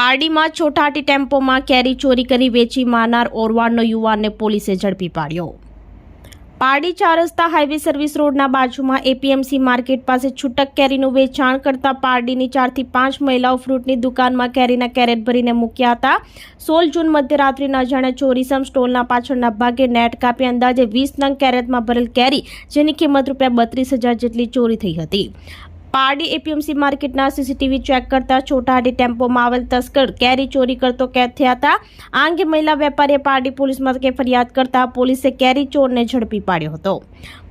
પારડીમાં છોટાટી ટેમ્પોમાં કેરી ચોરી કરી વેચી મારનાર ઓરવાડનો યુવાનને પોલીસે ઝડપી પાડ્યો. પારડી ચાર રસ્તા હાઈવે સર્વિસ રોડના બાજુમાં એપીએમસી માર્કેટ પાસે છૂટક કેરીનું વેચાણ કરતા પારડીની ચારથી પાંચ મહિલાઓ ફ્રૂટની દુકાનમાં કેરીના કેરેટ ભરીને મૂક્યા હતા. સોળ જૂન મધ્યરાત્રિના અજાણ્યા ચોરીસમ સ્ટોલના પાછળના ભાગે નેટ કાપી અંદાજે વીસ નંગ કેરેટમાં ભરેલ કેરી, જેની કિંમત રૂપિયા બત્રીસ હજાર જેટલી ચોરી થઈ હતી. પારડી એપીએમસી માર્કેટના સીસીટીવી ચેક કરતા છોટાહાડી ટેમ્પોમાં આવેલ તસ્કર કેરી ચોરી કરતો કેદ થયા હતા. આ અંગે મહિલા વેપારીએ પારડી પોલીસ મથકે ફરિયાદ કરતા પોલીસે કેરી ચોરને ઝડપી પાડ્યો હતો.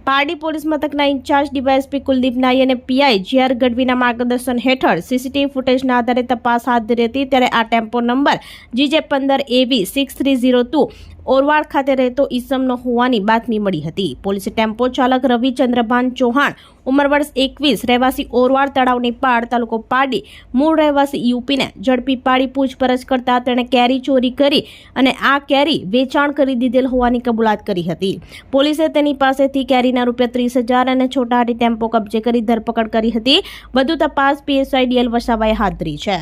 પારડી પોલીસ મથકના ઇન્ચાર્જ ડીવાયએસપી કુલદીપ નાઈ અને પીઆઈ જીઆર ગઢવીના માર્ગદર્શન હેઠળ સીસીટીવી ફૂટેજના આધારે તપાસ હાથ ધરી હતી. ત્યારે આ ટેમ્પો નંબર જીજે પંદર AV six three zero two Orvad ખાતે રહેતો ઈસમનો હોવાની બાતમી મળી હતી. પોલીસે ટેમ્પો ચાલક રવિ ચંદ્રભાન ચૌહાણ, ઉંમર વર્ષ એકવીસ, રહેવાસી ઓરવાડ તળાવની પાડ તાલુકો પાડી, મૂળ રહેવાસી યુપીને ઝડપી પાડી પૂછપરછ કરતા તેણે કેરી ચોરી કરી અને આ કેરી વેચાણ કરી દીધેલ હોવાની કબૂલાત કરી હતી. પોલીસે તેની પાસેથી કેરીના રૂપિયા ત્રીસ હજાર અને છોટાહાટી ટેમ્પો કબજે કરી ધરપકડ કરી હતી. વધુ તપાસ પીએસઆઈ ડીએલ વસાવાએ હાથ ધરી છે.